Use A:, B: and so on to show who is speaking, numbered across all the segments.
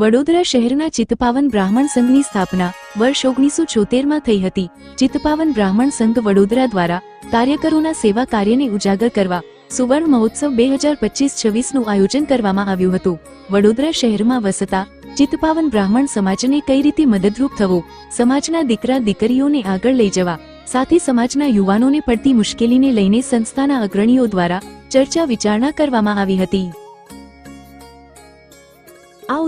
A: વડોદરા શહેરના ચિત્તપાવન બ્રાહ્મણ સંઘની સ્થાપના વર્ષ ઓગણીસો છોતેરમાં થઈ હતી. ચિત્તપાવન બ્રાહ્મણ સંઘ વડોદરા દ્વારા કાર્યકરોના સેવા કાર્યને ઉજાગર કરવા સુવર્ણ મહોત્સવ બે હજાર પચીસ છવ્વીસનું આયોજન કરવામાં આવ્યું હતું. વડોદરા શહેરમાં વસતા ચિત્તપાવન બ્રાહ્મણ સમાજને કઈ રીતે મદદરૂપ થવો? સમાજના દીકરા દીકરીઓને આગળ લઈ જવા, સાથે સમાજના યુવાનોને પડતી મુશ્કેલીને લઈને સંસ્થાના અગ્રણીઓ દ્વારા ચર્ચા વિચારણા કરવામાં આવી હતી.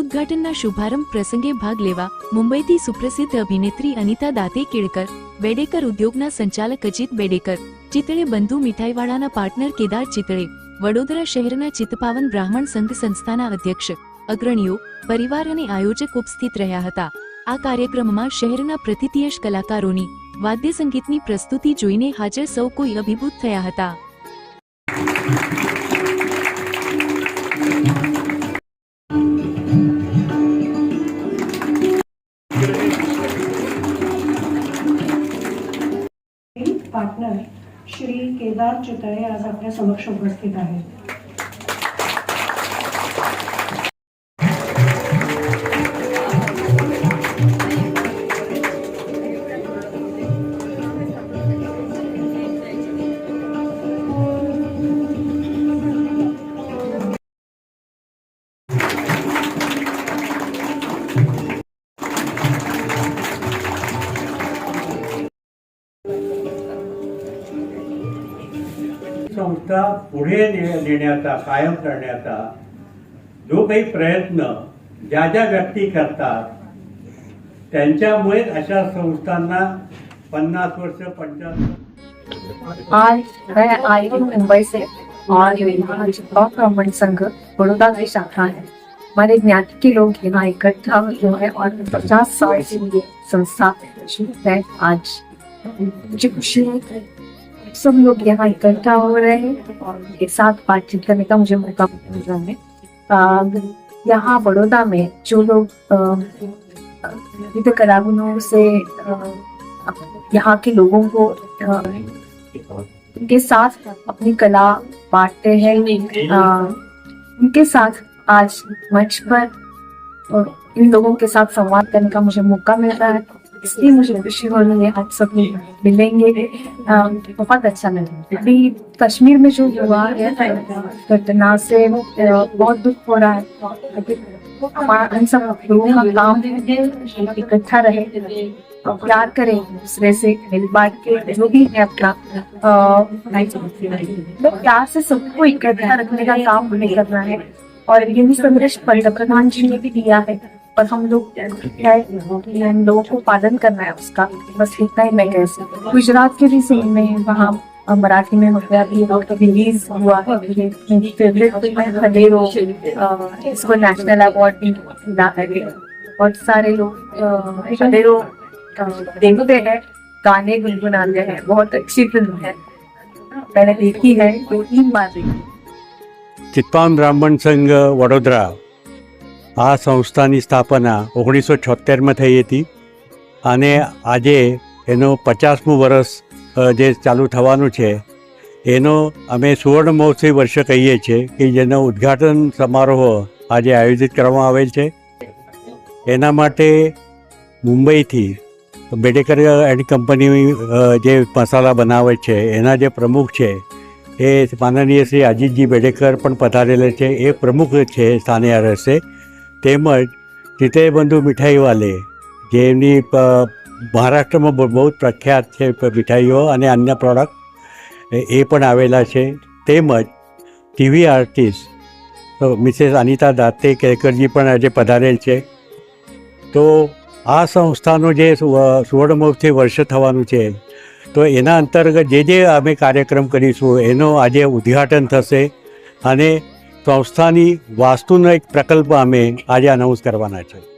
A: ઉદ્ઘાટનના શુભારંભ પ્રસંગે ભાગ લેવા મુંબઈથી સુપ્રસિદ્ધ અભિનેત્રી અનિતા દાતે કેળકર, બેડેકર ઉદ્યોગના સંચાલક અજીત બેડેકર ચિતળે બંધુ મીઠાઈવાળાના પાર્ટનર કેદાર ચિતળે વડોદરા શહેરના ચિત્તપાવન બ્રાહ્મણ સંઘ સંસ્થાના અધ્યક્ષ, અગ્રણીઓ, પરિવાર અને આયોજક ઉપસ્થિત રહ્યા હતા. આ કાર્યક્રમમાં શહેરના પ્રતિથિયશ કલાકારોની વાદ્ય સંગીતની પ્રસ્તુતિ જોઈને હાજર સૌ કોઈ અભિભૂત થયા હતા.
B: चितळे आज आपल्या समक्ष उपस्थित आहेत.
C: संस्था पुढे नेण्याचा, कायम करण्याचा जो काही प्रयत्न ज्या ज्या व्यक्ती करतात त्यांच्यामुळेच अशा संस्थांना पन्नास वर्ष, पंचाहत्तर
D: आज मैं आई हूँ मुंबई से और यहाँ चिपकाव ब्राह्मण संघ बड़ौदा की शाखा है। हमारे ज्ञाति के लोग यहाँ इकट्ठा हुए हैं और पचास साल से ये संस्था है। आज। मुझे खुशी है सब लोग यहाँ इकट्ठा हो रहे हैं और उनके साथ बातचीत करने का मुझे मौका मिल रहा है। यहाँ बड़ौदा में जो लोग विविध कलागुणों से यहाँ के लोगों को उनके साथ अपनी कला बांटते हैं उनके साथ आज मंच पर इन लोगों के साथ संवाद करने का मुझे मौका मिल रहा है। इसलिए मुझे खुशी हो रही है आज सब मिलेंगे बहुत अच्छा लगा। अभी कश्मीर में जो हुआ है, घटना से बहुत दुख हो रहा है। हम सब लोगों का काम इकट्ठा रहे, प्यार करें, दूसरे से मिल बांट के, जो भी है अपना तो प्यार से सबको इकट्ठा रखने का काम हमें करना है। और यही संदेश पंतप्रधान जी ने भी दिया है। पर हम लोग हम लोगों को पालन करना है उसका। बस इतना ही मैं कह सकती गुजरात के भी सीन में वहाँ मराठी में हो गया रिलीज़ हुआ है इसको नेशनल अवार्ड भी मिला है। बहुत सारे लोग देखते हैं, गाने गुनगुनाते हैं, बहुत अच्छी फ़िल्म है। मैंने देखी है, दो तीन बार देखी।
C: चित्तान ब्राह्मण संघ, वडोदरा। આ સંસ્થાની સ્થાપના ઓગણીસો છોતેરમાં થઈ હતી અને આજે એનું પચાસમું વર્ષ જે ચાલુ થવાનું છે, એનો અમે સુવર્ણ મહોત્સવી વર્ષ કહીએ છીએ કે જેનો ઉદ્ઘાટન સમારોહ આજે આયોજિત કરવામાં આવેલ છે. એના માટે મુંબઈથી બેડેકર એન્ડ કંપની જે મસાલા બનાવે છે, એના જે પ્રમુખ છે, એ માનનીય શ્રી અજીતજી બેડેકર પણ પધારેલા છે. એ પ્રમુખ છે, સ્થાને રહેશે. તેમજ જીતેય બંધુ મીઠાઈવાલે જેમની મહારાષ્ટ્રમાં બહુ જ પ્રખ્યાત છે મીઠાઈઓ અને અન્ય પ્રોડક્ટ એ પણ આવેલા છે. તેમજ TV artist Mrs Anita Date કેકરજી પણ આજે પધારેલ છે. તો આ સંસ્થાનો જે સુ- સુવર્ણ મહોત્સવ વર્ષ થવાનું છે, તો એના અંતર્ગત જે જે અમે કાર્યક્રમ કરીશું, એનો આજે ઉદ્ઘાટન થશે. અને સંસ્થાની વાસ્તુનો એક પ્રકલ્પ અમે આજે અનાઉન્સ કરવાના છે.